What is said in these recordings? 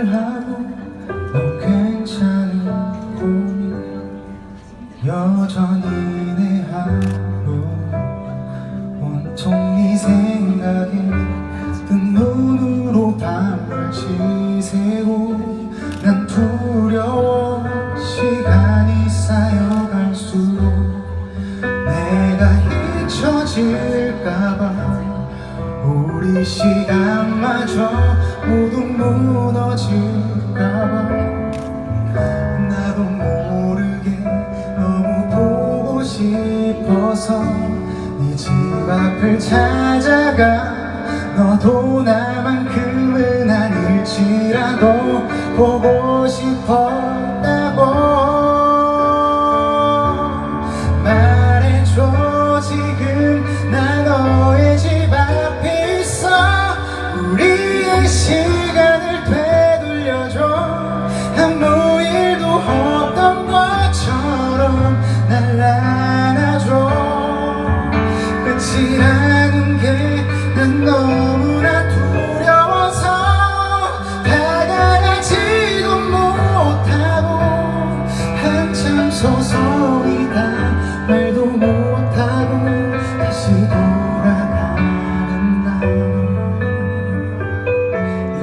말을 하고 너 괜찮은 꿈이 여전히 내 하루 온통 네 생각에 뜬 눈으로 밤을 지새고 난 두려워 시간이 쌓여갈수록 내가 잊혀질까봐 우리 시간마저 모두 무너질까봐. 나도 모르게 너무 보고 싶어서 네 집 앞을 찾아가. 너도 나만큼은 아닐지라도 보고 싶었다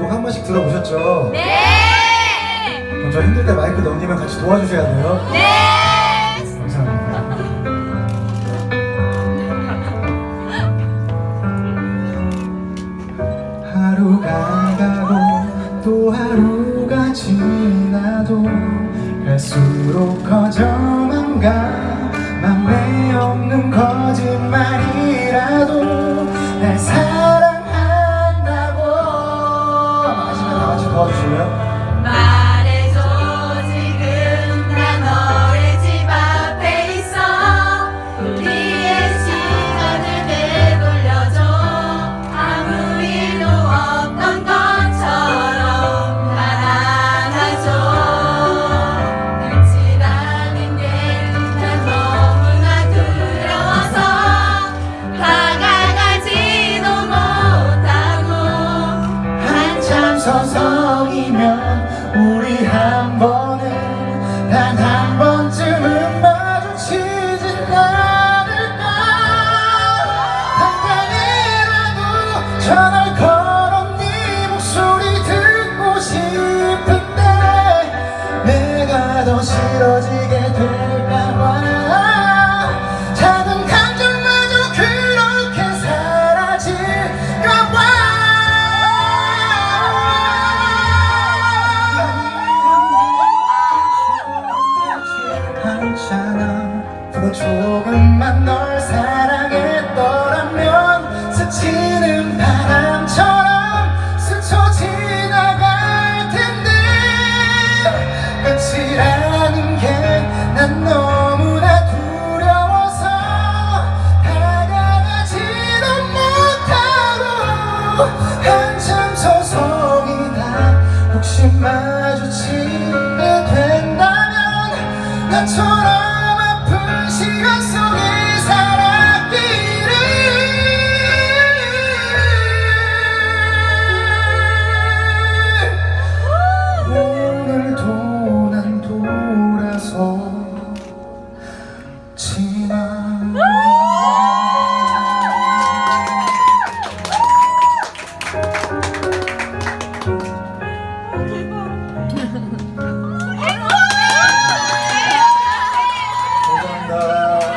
이거 한 번씩 들어보셨죠? 네! 그럼 저 힘들 때 마이크 넘기면 같이 도와주셔야 돼요 네! 감사합니다 하루가 가고 또 하루가 지나도 갈수록 커져만 가 맘에 없는 거짓말이라도 날 사랑 마 끝이라는 게 난 너무나 두려워서 다가가지도 못하고 한참 서성이다 혹시 마주치게 된다면 나처럼 친